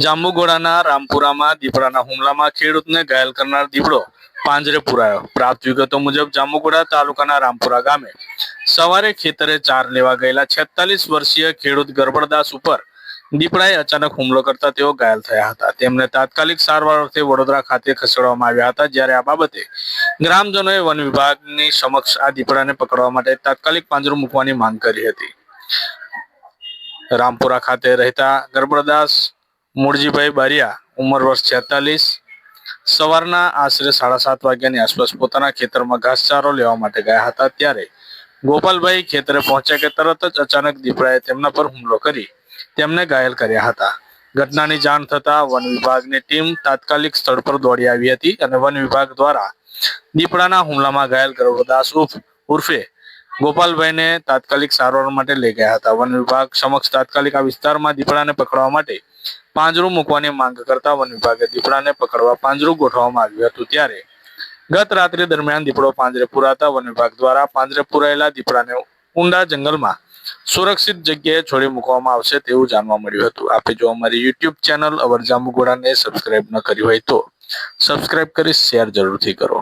જાંબુઘોડાના રામપુરામાં, દીપડાના હુમલામાં ખેડૂતને ઘાયલ કરનાર દીપડો પાંજરે પુરાયો. પ્રાપ્ત વિગતો મુજબ જાંબુઘોડા તાલુકાના રામપુરા ગામે સવારે ખેતરે ચાર લેવા ગયેલા છેતાલીસ વર્ષીય ખેડૂત ગરબડદાસ ઉપર દીપડાએ અચાનક હુમલો કરતા તેઓ ઘાયલ થયા હતા. તેમને તાત્કાલિક સારવાર અર્થે વડોદરા ખાતે ખસેડવામાં આવ્યા હતા, જ્યારે આ બાબતે ગ્રામજનોએ વન વિભાગની સમક્ષ આ દીપડાને પકડવા માટે તાત્કાલિક પાંજરું મૂકવાની માંગ કરી હતી. રામપુરા ખાતે રહેતા ગરબડદાસ મૂળજીભાઈ બારિયા, ઉંમર વર્ષ છેતાલીસ. સવારના આશરે સાડા સાત વાગ્યાની આસપાસ પોતાના ખેતરમાં ઘાસચારો લેવા માટે ગયા હતા. ત્યારે ગોપાલભાઈ ખેતરે પહોંચ્યા કે તરત જ અચાનક દીપડાએ તેમના પર હુમલો કરી તેમને ઘાયલ કર્યા હતા. ઘટનાની જાણ થતા વન વિભાગની ટીમ તાત્કાલિક સ્થળ પર દોડી આવી હતી અને વન વિભાગ દ્વારા દીપડાના હુમલામાં ઘાયલ ગરબદાસ ઉર્ફ ઉર્ફે ગોપાલભાઈને તાત્કાલિક સારવાર માટે લઈ ગયા હતા. વન વિભાગ સમક્ષ તાત્કાલિક આ વિસ્તારમાં દીપડાને પકડવા માટે પાંજરું મૂકવાની માંગ કરતા વન વિભાગે દીપડાને પકડવા પાંજરું ગોઠવવામાં આવ્યું હતું. ત્યારે ગત રાત્રિ દરમિયાન દીપડો પાંજરે પુરાતા વન વિભાગ દ્વારા પાંજરે પુરાયેલા દીપડાને ઊંડા જંગલમાં સુરક્ષિત જગ્યાએ છોડી મૂકવામાં આવશે તેવું જાણવા મળ્યું હતું. આપે જો અમારી યુટ્યુબ ચેનલ અવર જાંબુગોડાને સબસ્ક્રાઇબ ન કરી હોય તો સબસ્ક્રાઇબ કરી, શેર જરૂરથી કરો.